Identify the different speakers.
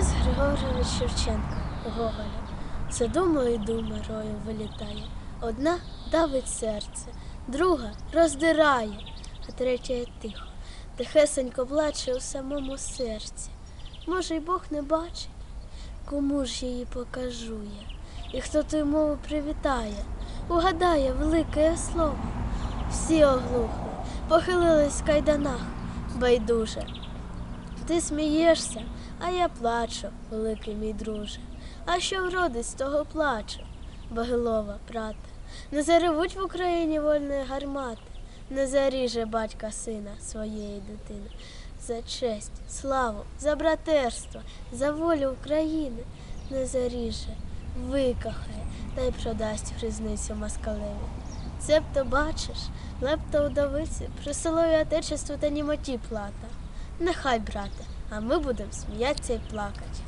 Speaker 1: Тарас Григорович Шевченко Гоголя. Все думає і дума рою вилітає. Одна давить серце, друга роздирає, а третя тихо, тихесенько плаче у самому серці. Може, й Бог не бачить, кому ж її покажу я, і хто ту мову привітає, угадає велике слово. Всі оглухли, похилились в кайданах, байдуже. Ти смієшся, а я плачу, великий мій друже. А що вродить з того плачу? Багилова, брате, не заревуть в Україні вольної гармати, не заріже батька сина своєї дитини. За честь, славу, за братерство, за волю України не заріже, викахає та й продасть в грізницю москалеві. Це б то бачиш, лепто удовиці, при силові отечеству та німоті плата. Нехай, брате, а ми будемо сміятися і плакати.